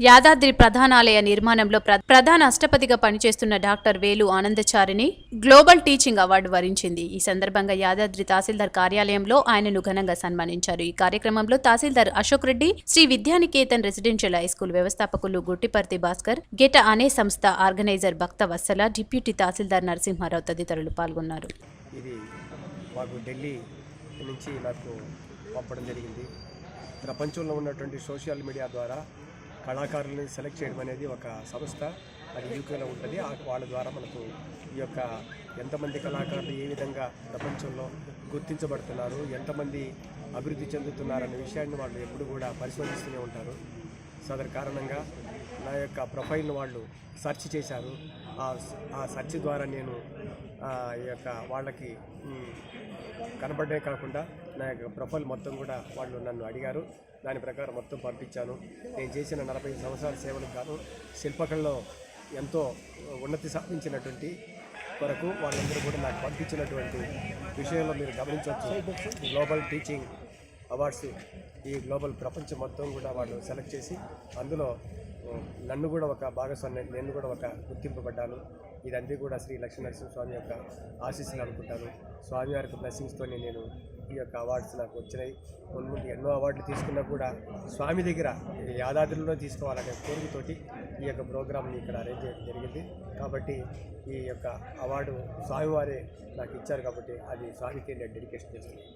యాదాద్రి ప్రధానాలయ నిర్మాణంలో ప్ర- ప్రధాన అష్టపతిగా పనిచేస్తున్న డాక్టర్ వేలు ఆనందచారిని గ్లోబల్ టీచింగ్ అవార్డు వరించింది. ఈ సందర్భంగా యాదాద్రి తహసీల్దార్ కార్యాలయంలో ఆయనను ఘనంగా సన్మానించారు. ఈ కార్యక్రమంలో తహసీల్దార్ Ashok Reddy Shri Vidyanikethan residential high school వ్యవస్థాపకులు గుట్టిపర్తి భాస్కర్ గెట అనే సంస్థ ఆర్గనైజర్ భక్త వత్సల డిప్యూటీ తహసీల్దార్ నరసింహారావు తదితరులు పాల్గొన్నారు. ఇది మాకు ఢిల్లీ నుంచి నాకు పంపడం జరిగింది. ప్రపంచంలో ఉన్నటువంటి సోషల్ మీడియా ద్వారా కళాకారులను సెలెక్ట్ చేయడం అనేది ఒక సంస్థ అది యూకేలో ఉంటుంది. ఆ వాళ్ళ ద్వారా మనకు ఈ యొక్క ఎంతమంది కళాకారులు ఏ విధంగా ప్రపంచంలో గుర్తించబడుతున్నారు ఎంతమంది అభివృద్ధి చెందుతున్నారనే విషయాన్ని వాళ్ళు ఎప్పుడు కూడా పరిశోధిస్తూనే ఉంటారు. సో అదర్ కారణంగా నా యొక్క ప్రొఫైల్ను వాళ్ళు సెర్చ్ చేశారు. ఆ ఆ సెర్చ్ ద్వారా నేను ఈ యొక్క వాళ్ళకి కనబడ్డే కాకుండా నా యొక్క ప్రొఫైల్ మొత్తం కూడా వాళ్ళు నన్ను అడిగారు. దాని ప్రకారం మొత్తం పంపించాను. నేను చేసిన నలభై సంవత్సరాల సేవలకు గాను శిల్పకళలో ఎంతో ఉన్నతి సాధించినటువంటి కొరకు వాళ్ళందరూ కూడా నాకు పంపించినటువంటి విషయంలో మీరు గమనించవచ్చు. గ్లోబల్ టీచింగ్ అవార్డ్స్ ఈ గ్లోబల్ ప్రపంచం మొత్తం కూడా వాళ్ళు సెలెక్ట్ చేసి అందులో నన్ను కూడా ఒక భాగస్వామి నేను కూడా ఒక గుర్తింపబడ్డాను. ఇదంతా కూడా శ్రీ లక్ష్మీనరసింహ స్వామి యొక్క ఆశీస్సులు అనుకుంటాను. స్వామివారికి బ్లెస్సింగ్స్తోనే నేను ఈ యొక్క అవార్డ్స్ నాకు వచ్చినాయి. ముందు ముందు ఎన్నో అవార్డులు తీసుకున్నా కూడా స్వామి దగ్గర ఈ యాదాద్రిలో తీసుకోవాలనే కోరికతోటి ఈ యొక్క ప్రోగ్రామ్ని ఇక్కడ అరేంజ్ చేయడం జరిగింది. కాబట్టి ఈ యొక్క అవార్డు స్వామివారే నాకు ఇచ్చారు కాబట్టి అది స్వామికి నేను డెడికేషన్ చేస్తున్నాను.